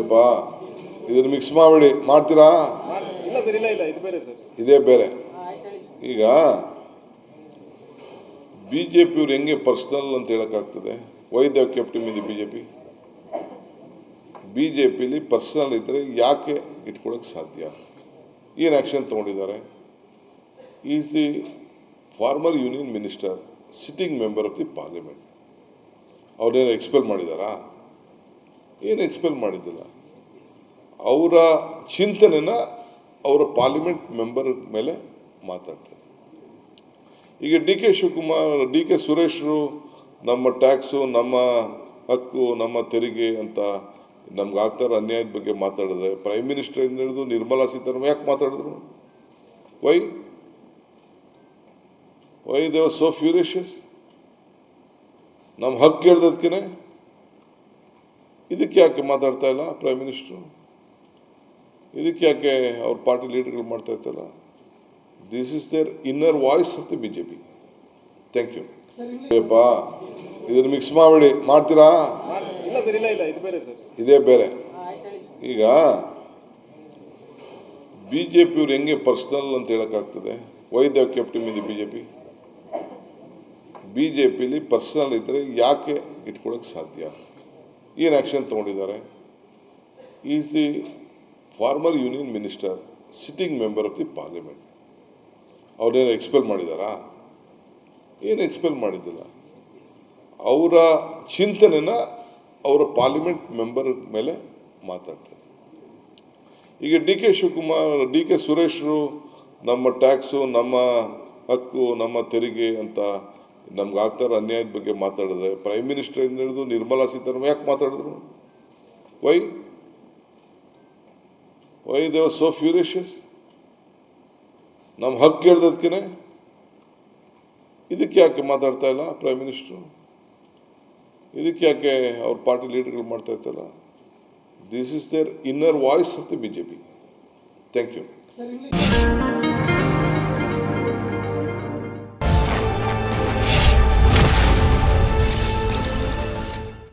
ಅಯ್ಯಪ್ಪ ಇದನ್ನ ಮಿಕ್ಸ್ ಮಾಡಿ ಮಾಡ್ತೀರಾ? ಇದು ಬೇರೆ ಈಗ ಬಿ ಜೆ ಪಿಯವ್ರು ಹೆಂಗೆ ಪರ್ಸ್ನಲ್ ಅಂತ ಹೇಳೋಕ್ಕಾಗ್ತದೆ why they've kept him B J P B J ಪಿಲಿ ಪರ್ಸನಲ್ ಇದ್ದರೆ ಯಾಕೆ ಇಟ್ಕೊಳ್ಳೋಕೆ ಸಾಧ್ಯ? ಏನು ಆ್ಯಕ್ಷನ್ ತಗೊಂಡಿದ್ದಾರೆ? Is the former union minister sitting member of the parliament ಅವ್ರನ್ನೇನು expel ಮಾಡಿದಾರಾ? ಏನು ಎಕ್ಸ್ಪ್ಲೇನ್ ಮಾಡಿದ್ದಿಲ್ಲ. ಅವರ ಚಿಂತನೆನ ಅವರ ಪಾರ್ಲಿಮೆಂಟ್ ಮೆಂಬರ್ ಮೇಲೆ ಮಾತಾಡ್ತಾರೆ. ಈಗ D K Shivakumar, D K ಸುರೇಶ್ರು ನಮ್ಮ ಟ್ಯಾಕ್ಸು ನಮ್ಮ ಹಕ್ಕು, ನಮ್ಮ ತೆರಿಗೆ ಅಂತ ನಮ್ಗೆ ಆಗ್ತಾರ ಅನ್ಯಾಯದ ಬಗ್ಗೆ ಮಾತಾಡಿದ್ರೆ ಪ್ರೈಮ್ ಮಿನಿಸ್ಟರ್ ಇಂದ ಹಿಡಿದು ನಿರ್ಮಲಾ ಸೀತಾರಾಮನ್ ಯಾಕೆ ಮಾತಾಡಿದ್ರು? Why why they're so furious ನಮ್ಮ ಹಕ್ಕು ಕೇಳ್ದದ್ಕೆ ಇದಕ್ಕೆ ಯಾಕೆ ಮಾತಾಡ್ತಾ ಇಲ್ಲ ಪ್ರೈಮ್ ಮಿನಿಸ್ಟ್ರು ಇದಕ್ಕೆ ಯಾಕೆ ಅವ್ರ ಪಾರ್ಟಿ ಲೀಡರ್ಗಳು ಮಾಡ್ತಾ ಇರ್ತಲ್ಲ this is there inner voice of the B J P thank you ಏಪಾ ಇದನ್ನ ಮಿಕ್ಸ್ ಮಾಡಿ ಮಾಡ್ತೀರಾ? ಇದು ಬೇರೆ ಈಗ ಬಿ ಜೆ ಪಿಯವ್ರು ಹೆಂಗೆ ಪರ್ಸ್ನಲ್ ಅಂತ ಹೇಳೋಕ್ಕಾಗ್ತದೆ why they've kept him B J P B J ಪಿಲಿ ಪರ್ಸನಲ್ ಇದ್ದರೆ ಯಾಕೆ ಇಟ್ಕೊಳ್ಳೋಕೆ ಸಾಧ್ಯ? ಏನು action ತೊಗೊಂಡಿದ್ದಾರೆ? Is the former union minister, sitting member of the parliament. ಅವರೇನು ಎಕ್ಸ್ಪೆಲ್ ಮಾಡಿದಾರಾ? ಏನು ಎಕ್ಸ್ಪೆಲ್ ಮಾಡಿದ್ದಿಲ್ಲ? ಅವರ ಚಿಂತನೆನ ಅವರ ಪಾರ್ಲಿಮೆಂಟ್ ಮೆಂಬರ್ ಮೇಲೆ ಮಾತಾಡ್ತಾರೆ. ಈಗ D K Shivakumar, D K ಸುರೇಶ್ರು, ನಮ್ಮ ಟ್ಯಾಕ್ಸು, ನಮ್ಮ ಹಕ್ಕು, ನಮ್ಮ ತೆರಿಗೆ ಅಂತ ನಮ್ಗೆ ಇರೋ ಅನ್ಯಾಯದ ಬಗ್ಗೆ ಮಾತಾಡಿದ್ರೆ ಪ್ರೈಮ್ ಮಿನಿಸ್ಟರ್ ಇಂದ ಹಿಡಿದು ನಿರ್ಮಲಾ ಸೀತಾರಾಮನ್ ಯಾಕೆ ಮಾತಾಡಿದ್ರು? Why why they're so furious ನಮ್ಮ ಹಕ್ಕು ಕೇಳ್ದದ್ಕೆ ಇದಕ್ಕೆ ಯಾಕೆ ಮಾತಾಡ್ತಾ ಇಲ್ಲ ಪ್ರೈಮ್ ಮಿನಿಸ್ಟ್ರು ಇದಕ್ಕೆ ಯಾಕೆ ಅವ್ರ ಪಾರ್ಟಿ ಲೀಡರ್ಗಳು ಮಾಡ್ತಾ ಇರ್ತಲ್ಲ this is there inner voice of the B J P thank you